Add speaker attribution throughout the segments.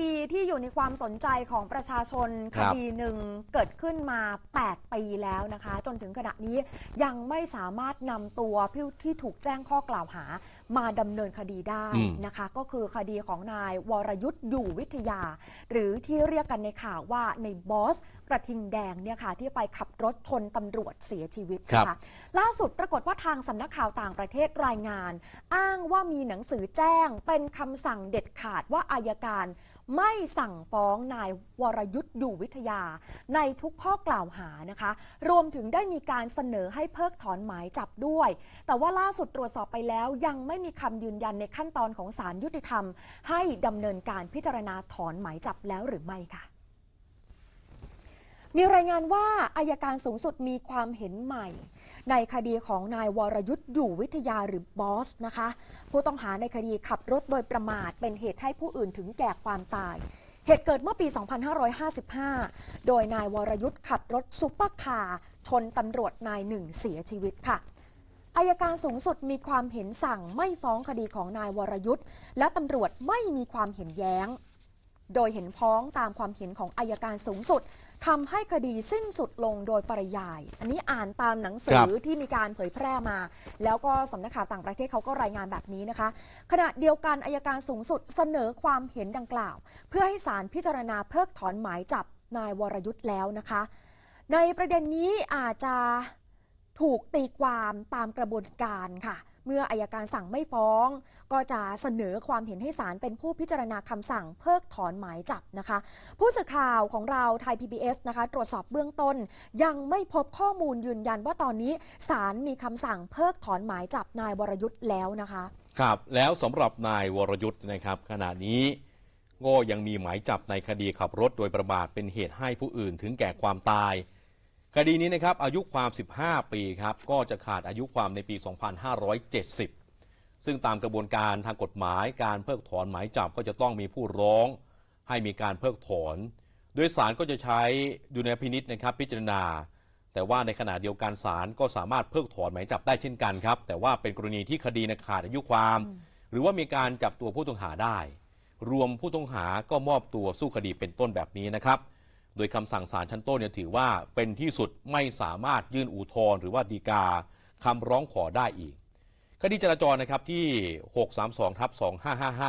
Speaker 1: ดีที่อยู่ในความสนใจของประชาชน
Speaker 2: ค
Speaker 1: ครับ ดีหนึ่งเกิดขึ้นมา 8 ปีแล้วนะคะ จนถึงขณะนี้ยังไม่สามารถนำตัวผู้ที่ถูกแจ้งข้อกล่าวหา มาดำเนินคดีได้
Speaker 2: อืม
Speaker 1: นะคะ ก็คือคดีของนายวรยุทธ์อยู่วิทยา หรือที่เรียกกันในข่าวว่าในบอสก ระทิงแดงเนี่ยค่ะที่ไปขับรถชนตำรวจเสียชีวิต
Speaker 2: ครับ
Speaker 1: นะคะล่าสุดปรากฏว่าทางสำนักข่าวต่างประเทศรายงาน อ้างว่ามีหนังสือแจ้งเป็นคำสั่งเด็ดขาดว่าอายการ ไม่สั่งฟ้องนายวรยุทธ์อยู่วิทยา ในทุกข้อกล่าวหานะคะ รวมถึงได้มีการเสนอให้เพิกถอนหมายจับด้วย แต่ว่าล่าสุดตรวจสอบไปแล้วยังไม่มีคำยืนยันในขั้นตอนของศาลยุติธรรม ให้ดำเนินการพิจารณาถอนหมายจับแล้วหรือไม่ค่ะ มีรายงานว่าอายการสูงสุดมีความเห็นใหม่ ในคดีของนายวรยุทธ์อยู่วิทยาหรือบอสนะคะ ผู้ต้องหาในคดีขับรถโดยประมาท เป็นเหตุให้ผู้อื่นถึงแก่ความตาย เหตุเกิดเมื่อปี 2555 โดยนายวรยุทธ์ขับรถซุปเปอร์คาร์ชนตำรวจนายหนึ่งเสียชีวิตค่ะอายการสูงสุดมีความเห็นสั่งไม่ฟ้องคดีของนายวรยุทธ์ และตำรวจไม่มีความเห็นแย้ง โดยเห็นพ้องตามความเห็นของอายการสูงสุด ทำให้คดีสิ้นสุดลงโดยปริยาย อันนี้อ่านตามหนังสื
Speaker 2: ครั
Speaker 1: อบที่มีการเผยแพร่มา แล้วก็สำนักข่าวต่างประเทศเขาก็รายงานแบบนี้นะคะ ขณะเดียวกันอายการสูงสุดเสนอความเห็นดังกล่าว เพื่อให้ศาลพิจารณาเพิกถอนหมายจับนายวรยุทธ์แล้วนะคะ ในประเด็นนี้อาจจะถูกตีความตามกระบวนการค่ะ เมื่ออายการสั่งไม่ฟ้อง ก็จะเสนอความเห็นให้ศาลเป็นผู้พิจารณาคำสั่งเพิกถอนหมายจับนะคะ ผู้สื่อข่าวของเราไทย PBS นะคะ ตรวจสอบเบื้องต้น ยังไม่พบข้อมูลยืนยันว่าตอนนี้ศาลมีคำสั่งเพิกถอนหมายจับนายวรยุทธ์แล้วนะคะ
Speaker 2: ครับ แล้วสำหรับนายวรยุทธ์นะครับ ขณะนี้ก็ยังมีหมายจับในคดีขับรถโดยประมาทเป็นเหตุให้ผู้อื่นถึงแก่ความตาย คดีนี้นะครับอายุความ 15 ปีครับก็จะขาดอายุความในปี 2570 ซึ่งตามกระบวนการทางกฎหมายการเพิกถอนหมายจับก็จะต้องมีผู้ร้อง ให้มีการเพิกถอน โดยสารก็จะใช้ดุลยพินิษนะครับพิจารณา แต่ว่าในขณะเดียวกันศาลก็สามารถเพิกถอนหมายจับได้เช่นกันครับ แต่ว่าเป็นกรณีที่คดีนะขาดอายุความ หรือว่ามีการจับตัวผู้ต้องหาได้ รวมผู้ต้องหาก็มอบตัวสู้คดีเป็นต้นแบบนี้นะครับ โดยคำสั่งศาลชั้นต้นเนี่ยถือว่าเป็นที่สุดไม่สามารถยื่นอุทธรณ์หรือว่าดีกาคำร้องขอได้อีก คดีจราจรนะครับที่ 632ทับ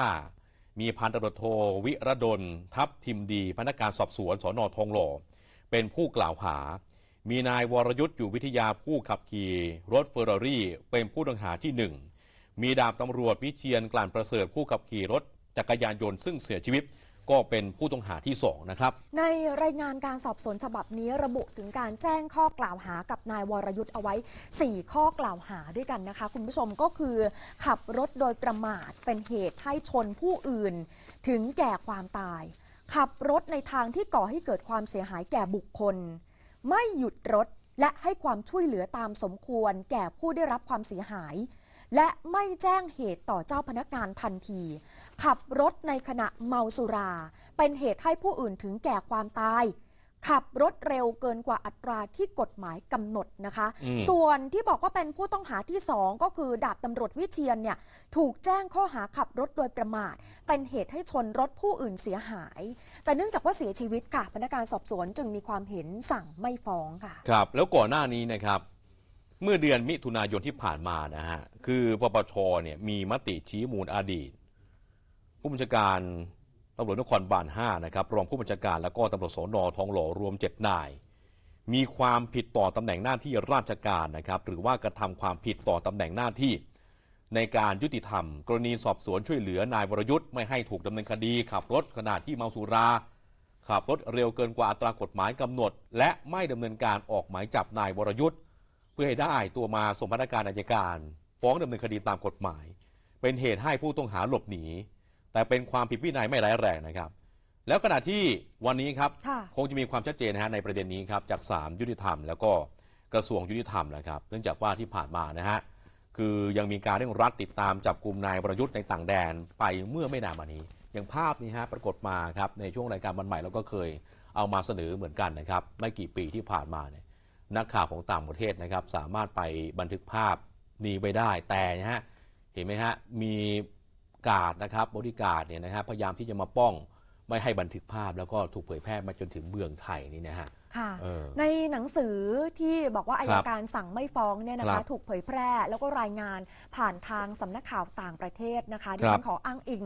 Speaker 2: 2555 มีพันตำรวจโทวิรดล ทับทิมดี พนักงานสอบสวนสอนอทองหล่อ เป็นผู้กล่าวหา มีนายวรยุทธ์อยู่วิทยาผู้ขับขี่รถเฟอร์รารี่ เป็นผู้ต้องหาที่หนึ่งมีดาบตำรวจวิเชียนกลั่นประเสริฐผู้ขับขี่รถจักรยานยนต์ซึ่งเสียชีวิต ก็เป็นผู้ต้องหาที่สองนะครับ
Speaker 1: ในรายงานการสอบสวนฉบับนี้ระบุถึงการแจ้งข้อกล่าวหากับนายวรยุทธ์เอาไว้ 4 ข้อกล่าวหาด้วยกันนะคะ คุณผู้ชมก็คือ ขับรถโดยประมาทเป็นเหตุให้ชนผู้อื่น ถึงแก่ความตาย ขับรถในทางที่ก่อให้เกิดความเสียหายแก่บุคคล ไม่หยุดรถและให้ความช่วยเหลือตามสมควร แก่ผู้ได้รับความเสียหาย และไม่แจ้งเหตุต่อเจ้าพนักงานทันที ขับรถในขณะเมาสุรา เป็นเหตุให้ผู้อื่นถึงแก่ความตาย ขับรถเร็วเกินกว่าอัตราที่กฎหมายกำหนดนะคะ
Speaker 2: อืม
Speaker 1: ส่วนที่บอกว่าเป็นผู้ต้องหาที่สองก็คือดาบตำรวจวิเชียนเนี่ยถูกแจ้งข้อหาขับรถโดยประมาท เป็นเหตุให้ชนรถผู้อื่นเสียหาย แต่เนื่องจากว่าเสียชีวิตค่ะพนักงานสอบสวนจึงมีความเห็นสั่งไม่ฟ้องค่ะ
Speaker 2: ครับ แล้วก่อนหน้านี้นะครับ เมื่อเดือนมิถุนายนที่ผ่านมานะฮะ คือปปชเนี่ยมีมติชี้มูลอดีต ผู้บัญชาการตำรวจนครบาล5นะครับรองผู้บัญชาการแล้วก็ตำรวจสนทองหล่อรวม 7 นาย มีความผิดต่อตำแหน่งหน้าที่ราชการนะครับ หรือว่ากระทำความผิดต่อตำแหน่งหน้าที่ ในการยุติธรรม กรณีสอบสวนช่วยเหลือนายวรยุทธ์ไม่ให้ถูกดำเนินคดี ขับรถขณะที่เมาสุราขับรถเร็วเกินกว่าอัตรากฎหมายกำหนด และไม่ดำเนินการออกหมายจับนายวรยุทธ์ เพื่อให้ได้ตัวมาส่งพนักงานอัยการ ฟ้องดำเนินคดีตามกฎหมาย เป็นเหตุให้ผู้ต้องหาหลบหนี แต่เป็นความผิดวินัยไม่ร้ายแรงนะครับ แล้วขณะที่วันนี้ครับ
Speaker 1: ค่ะ
Speaker 2: คงจะมีความชัดเจนนะฮะในประเด็นนี้ครับจากศาลยุติธรรม แล้วก็กระทรวงยุติธรรมนะครับ เนื่องจากว่าที่ผ่านมานะฮะคือยังมีการเร่งรัดติดตามจับกลุ่มนายวรยุทธ์ในต่างแดนไปเมื่อไม่นานมานี้ อย่างภาพนี้ฮะปรากฏมาครับในช่วงรายการวันใหม่เราก็เคยเอามาเสนอเหมือนกันนะครับไม่กี่ปีที่ผ่านมาเนี่ย นักข่าวของต่างประเทศนะครับ สามารถไปบันทึกภาพนี้ไว้ได้ แต่นะฮะเห็นไหมฮะมีกาดนะครับบริการเนี่ยนะฮะพยายามที่จะมาป้อง ไม่ให้บันทึกภาพแล้วก็ถูกเผยแพร่มาจนถึงเมืองไทยนี่นะฮะ
Speaker 1: ค่ะ
Speaker 2: เออ
Speaker 1: ในหนังสือที่บอกว่าอา
Speaker 2: ค
Speaker 1: ย
Speaker 2: รับ
Speaker 1: การสั่งไม่ฟ้องเนี่ยนะ
Speaker 2: ครั
Speaker 1: คะ
Speaker 2: บ
Speaker 1: ถูกเผยแพร่แล้วก็รายงานผ่านทางสำนักข่าวต่างประเทศนะคะดิ
Speaker 2: ครั
Speaker 1: ฉั
Speaker 2: บ
Speaker 1: นขออ้างอิง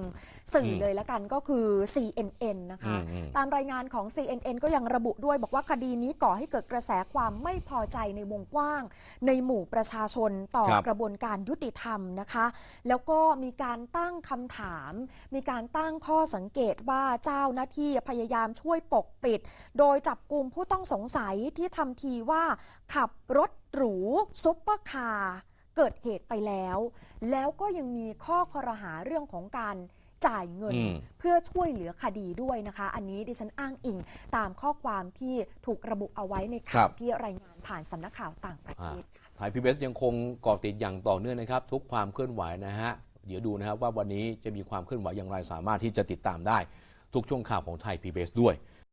Speaker 1: สื่ออ
Speaker 2: ม
Speaker 1: เลยแล้วกันก็คือ CNN นะคะ
Speaker 2: อืมอืม
Speaker 1: ตามรายงานของ CNN ก็ยังระบุด้วยบอกว่าคดีนี้ก่อให้เกิดกระแสความไม่พอใจในวงกว้าง ในหมู่ประชาชนต่อ
Speaker 2: ครับ
Speaker 1: กระบวนการยุติธรรมนะคะ แล้วก็มีการตั้งคำถาม มีการตั้งข้อสังเกตว่าเจ้าหน้าที่พยายามช่วยปกปิด โดยจับกลุ่มผู้ต้องสงสัยที่ทำทีว่า ขับรถหรูซุปเปอร์คาร์เกิดเหตุไปแล้ว แล้วก็ยังมีข้อคอรหาเรื่องของการจ่ายเงิน
Speaker 2: อืม
Speaker 1: เพื่อช่วยเหลือคดีด้วยนะคะ อันนี้ดิฉันอ้างอิงตามข้อความที่ถูกระบุเอาไว้ใน
Speaker 2: ครั
Speaker 1: ข่าว
Speaker 2: บ
Speaker 1: ที่รายงานผ่านสำนักข่าวต่างประเทศ
Speaker 2: ไทยพีบียังคงเกาะติดอย่างต่อเนื่องนะครับ ทุกความเคลื่อนไหวนะฮะเดี๋ยวดูนะครับว่าวันนี้จะมีความเคลื่อนไหวอย่างไรสามารถที่จะติดตามได้ ทุกช่วงข่าวของไทยพีบีด้วย